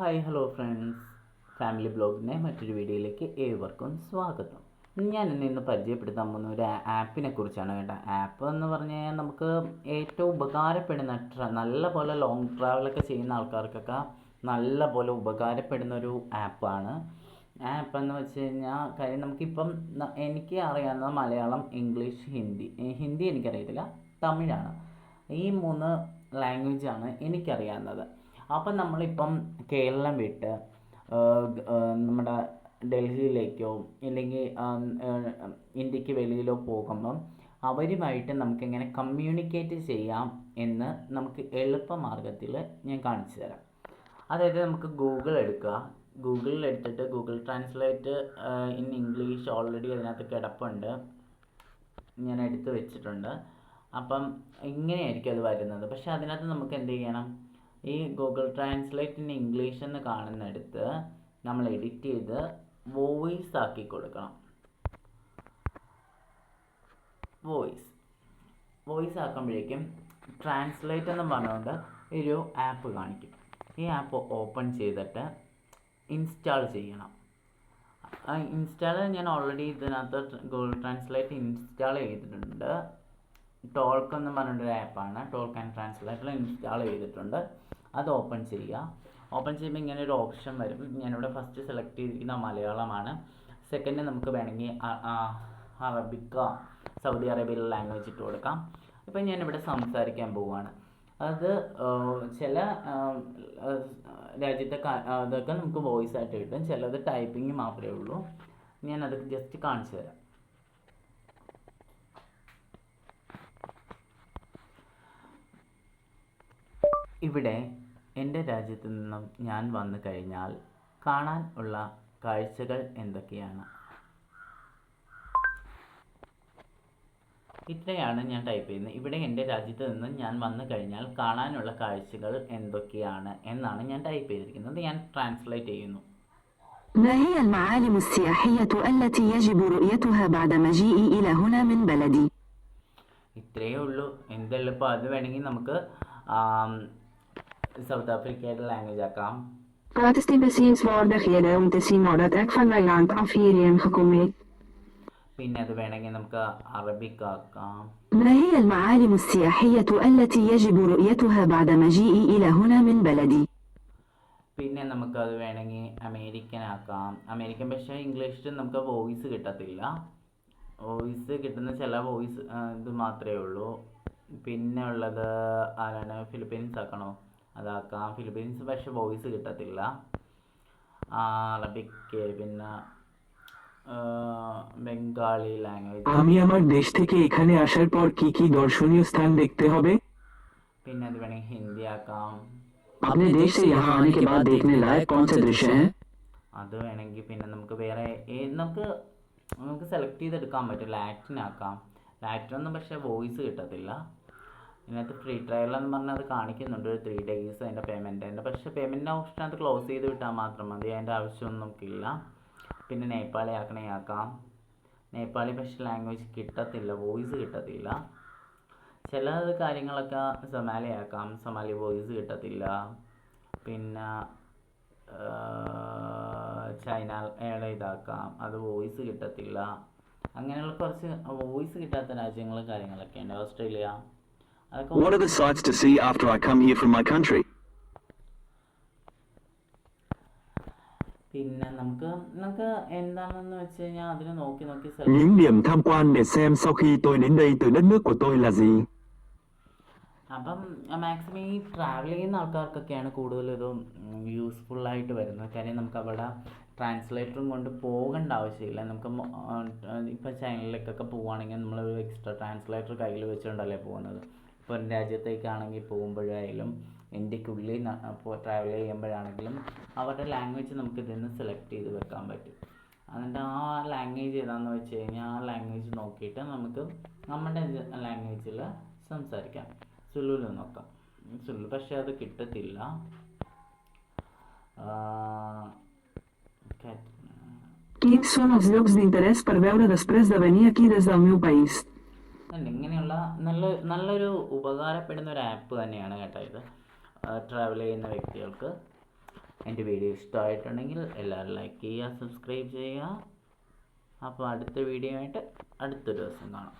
Hi hello friends. Family ബ്ലോഗിന്റെ മറ്റൊരു വീഡിയോയിലേക്ക് ഏവർക്കും സ്വാഗതം. ഞാൻ ഇന്ന് ഇന്ന് പരിചയപ്പെടുത്താൻ പോകുന്ന ഒരു ആപ്പിനെ കുറിച്ചാണ് കേട്ടോ. ആപ്പ് എന്ന് പറഞ്ഞു കഴിഞ്ഞാൽ നമുക്ക് ഏറ്റവും ഉപകാരപ്പെടുന്ന നല്ല പോലെ ലോങ് ട്രാവലൊക്കെ ചെയ്യുന്ന ആൾക്കാർക്കൊക്കെ നല്ല പോലെ ഉപകാരപ്പെടുന്ന ഒരു ആപ്പാണ് ആപ്പ് എന്ന് വെച്ച് കഴിഞ്ഞാൽ കാര്യം നമുക്കിപ്പം എനിക്ക് അറിയാവുന്ന മലയാളം ഇംഗ്ലീഷ് ഹിന്ദി. ഹിന്ദി എനിക്കറിയത്തില്ല തമിഴാണ്. ഈ മൂന്ന് ലാംഗ്വേജാണ് എനിക്കറിയാവുന്നത്. അപ്പം നമ്മളിപ്പം കേരളം വിട്ട് നമ്മുടെ ഡൽഹിയിലേക്കോ അല്ലെങ്കിൽ ഇന്ത്യയ്ക്ക് വെളിയിലോ പോകുമ്പം അവരുമായിട്ട് നമുക്കെങ്ങനെ കമ്മ്യൂണിക്കേറ്റ് ചെയ്യാം എന്ന് നമുക്ക് എളുപ്പ മാർഗത്തിൽ ഞാൻ കാണിച്ചു തരാം. അതായത് നമുക്ക് ഗൂഗിൾ എടുക്കുക. ഗൂഗിളിൽ എടുത്തിട്ട് Google translate in English already അതിനകത്ത് കിടപ്പുണ്ട്. ഞാൻ എടുത്ത് വെച്ചിട്ടുണ്ട്. അപ്പം ഇങ്ങനെയായിരിക്കും അത് വരുന്നത്. പക്ഷേ അതിനകത്ത് നമുക്ക് എന്ത് ചെയ്യണം? ഈ ഗൂഗിൾ ട്രാൻസ്ലേറ്റ് ഇൻ ഇംഗ്ലീഷ് എന്ന് കാണുന്നിടത്ത് നമ്മൾ എഡിറ്റ് ചെയ്ത് വോയിസ് ആക്കി കൊടുക്കണം. വോയിസ് വോയിസ് ആക്കുമ്പോഴേക്കും ട്രാൻസ്ലേറ്റ് എന്ന് പറഞ്ഞുകൊണ്ട് ഒരു ആപ്പ് കാണിക്കും. ഈ ആപ്പ് ഓപ്പൺ ചെയ്തിട്ട് ഇൻസ്റ്റാൾ ചെയ്യണം. ഇൻസ്റ്റാൾ ഞാൻ ഓൾറെഡി ഇതിനകത്ത് ഗൂഗിൾ ട്രാൻസ്ലേറ്റ് ഇൻസ്റ്റാൾ ചെയ്തിട്ടുണ്ട്. ടോൾക്ക് എന്ന് പറഞ്ഞൊരു ആപ്പാണ് ടോൾക്ക് ആൻഡ് ട്രാൻസ്ലേറ്റർ ഇൻസ്റ്റാൾ ചെയ്തിട്ടുണ്ട്. അത് ഓപ്പൺ ചെയ്യുക. ഓപ്പൺ ചെയ്യുമ്പോൾ ഇങ്ങനെ ഒരു ഓപ്ഷൻ വരും. ഞാനിവിടെ ഫസ്റ്റ് സെലക്ട് ചെയ്തിരിക്കുന്ന മലയാളമാണ്. സെക്കൻഡ് നമുക്ക് വേണമെങ്കിൽ അറബിക്ക സൗദി അറേബ്യയിലെ ലാംഗ്വേജ് ഇട്ട് കൊടുക്കാം. ഇപ്പം ഞാനിവിടെ സംസാരിക്കാൻ പോവുകയാണ്. അത് ചില രാജ്യത്തെ അതൊക്കെ നമുക്ക് വോയിസ് ആയിട്ട് കിട്ടും. ചിലത് ടൈപ്പിംഗ് മാത്രമേ ഉള്ളൂ. ഞാനത് ജസ്റ്റ് കാണിച്ചു തരാം. ഇവിടെ എൻ്റെ രാജ്യത്ത് നിന്നും ഞാൻ വന്നു കഴിഞ്ഞാൽ കാണാൻ ഉള്ള കാഴ്ചകൾ എന്തൊക്കെയാണ് ഇത്രയാണ് ഞാൻ ടൈപ്പ് ചെയ്യുന്നത് ഇവിടെ എൻ്റെ രാജ്യത്ത് നിന്ന് ഞാൻ വന്നു കഴിഞ്ഞാൽ കാണാനുള്ള കാഴ്ചകൾ എന്തൊക്കെയാണ് എന്നാണ് ഞാൻ ടൈപ്പ് ചെയ്തിരിക്കുന്നത് ഞാൻ ട്രാൻസ്ലേറ്റ് ചെയ്യുന്നു ما هي المعالم السياحية التي يجب رؤيتها بعد مجيئي إلى هنا من بلدي؟ ഇത്രയേ ഉള്ളൂ എന്തെളുപ്പം അത് വേണമെങ്കിൽ നമുക്ക് ആം, സൗത്ത് ആഫ്രിക്കയുടെ ലാംഗ്വേജ് ആക്കാം Wat is die bezienswaardighede om te zien nadat ek van my land af hierheen gekom het? പിന്നെ അത് വേണമെങ്കിൽ നമുക്ക് അറബിക് ആക്കാം ما هي المعالم السياحية التي يجب رؤيتها بعد مجيئي إلى هنا من بلدي؟ പിന്നെ നമുക്കത് വേണമെങ്കിൽ അമേരിക്കൻ ആക്കാം അമേരിക്കൻ പക്ഷേ ഇംഗ്ലീഷിൽ നമുക്ക് വോയിസ് കിട്ടത്തില്ല വോയിസ് കിട്ടുന്ന ചില വോയിസ് ഇത് മാത്രമേ ഉള്ളൂ പിന്നെ ഉള്ളത് ആരാണ് ഫിലിപ്പീൻസ് ആക്കണോ അതാക്കാം ഫിലിപ്പീൻസ് പക്ഷേ വോയിസ് കിട്ടത്തില്ല ആ, അറബിക് പിന്നെ ആ, ബംഗാളി ലാംഗ്വേജ് আমি আমার দেশ থেকে এখানে আসার পর কি কি দর্শনীয় স্থান দেখতে হবে പിന്നെ അത് വേണമെങ്കിൽ ഹിന്ദി ആക്കാം अपने देश से यहाँ आने के बाद देखने लायक कौन से दृश्य हैं അത് വേണമെങ്കിൽ പിന്നെ നമുക്ക് വേറെ ഏ- നമുക്ക് നമുക്ക് സെലക്ട് ചെയ്തെടുക്കാൻ പറ്റും ലാറ്റിൻ ആക്കാം ലാറ്റിൻ ഒന്നും പക്ഷേ വോയിസ് കിട്ടത്തില്ല ഇതിനകത്ത് ഫ്രീ ട്രയൽ എന്ന് പറഞ്ഞാൽ അത് കാണിക്കുന്നുണ്ട്. ഒരു ത്രീ ഡേയ്സ് അതിന്റെ പേയ്മെന്റ് അതിന്റെ പക്ഷേ പേയ്മെന്റ് ഓപ്ഷൻ അത് ക്ലോസ് ചെയ്ത് വിട്ടാൽ മാത്രം മതി. അതിന്റെ ആവശ്യമൊന്നും നമുക്കില്ല പിന്നെ നേപ്പാളി ആക്കണേ ആക്കാം. നേപ്പാളി പക്ഷേ ലാംഗ്വേജ് കിട്ടത്തില്ല. വോയിസ് കിട്ടത്തില്ല. ചില കാര്യങ്ങളൊക്കെ സൊമാലി ആക്കാം. സൊമാലി വോയിസ് കിട്ടത്തില്ല. പിന്നെ ചൈന ഇതാക്കാം. അത് വോയിസ് കിട്ടത്തില്ല. അങ്ങനെയുള്ള കുറച്ച് വോയിസ് കിട്ടാത്ത രാജ്യങ്ങളും കാര്യങ്ങളൊക്കെ ഉണ്ട് Australia What are the sights to see after I come here from my country? những điểm tham quan để xem sau khi tôi đến đây từ đất nước của tôi là gì? അപ്പം maximum ഈ travel ചെയ്യുന്ന ആൾക്കാർക്കൊക്കെയാണ് കൂടുതൽ ഇത് useful ആയിട്ട് വരുന്നത്. കാര്യം നമുക്ക് അവിടെ ട്രാൻസ്ലേറ്ററും കൊണ്ട് പോകേണ്ട ആവശ്യമില്ല. നമുക്ക് ഇപ്പോൾ ചൈനയിലേക്കൊക്കെ പോവുകയാണെങ്കിൽ നമ്മൾ എക്സ്ട്രാ ട്രാൻസ്ലേറ്റർ കയ്യിൽ വെച്ചുകൊണ്ടല്ലേ പോകുന്നത് ഒരു രാജ്യത്തേക്കാണെങ്കിൽ പോകുമ്പോഴായാലും ഇന്ത്യക്കുള്ളിൽ ഇപ്പോൾ ട്രാവൽ ചെയ്യുമ്പോഴാണെങ്കിലും അവരുടെ ലാംഗ്വേജ് നമുക്ക് ഇതിൽ നിന്ന് സെലക്ട് ചെയ്ത് വെക്കാൻ പറ്റും. എന്നിട്ട് ആ ലാംഗ്വേജ് ഏതാണെന്ന് വെച്ച് കഴിഞ്ഞാൽ ആ ലാംഗ്വേജ് നോക്കിയിട്ട് നമുക്ക് നമ്മുടെ ലാംഗ്വേജിൽ സംസാരിക്കാം. സുലുവിൽ നോക്കാം. സുലു പക്ഷെ അത് കിട്ടത്തില്ല. Quins són els llocs d'interès per veure després de venir aquí des del meu país? ഇങ്ങനെയുള്ള നല്ല നല്ലൊരു ഉപകാരപ്പെടുന്ന ഒരു ആപ്പ് തന്നെയാണ് കേട്ടോ ഇത്. ട്രാവൽ ചെയ്യുന്ന വ്യക്തികൾക്ക് എന്റെ വീഡിയോ ഇഷ്ടമായിട്ടുണ്ടെങ്കിൽ എല്ലാവരും ലൈക്ക് ചെയ്യുക സബ്സ്ക്രൈബ് ചെയ്യുക. അപ്പോൾ അടുത്ത വീഡിയോ ആയിട്ട് അടുത്ത ദിവസം കാണാം.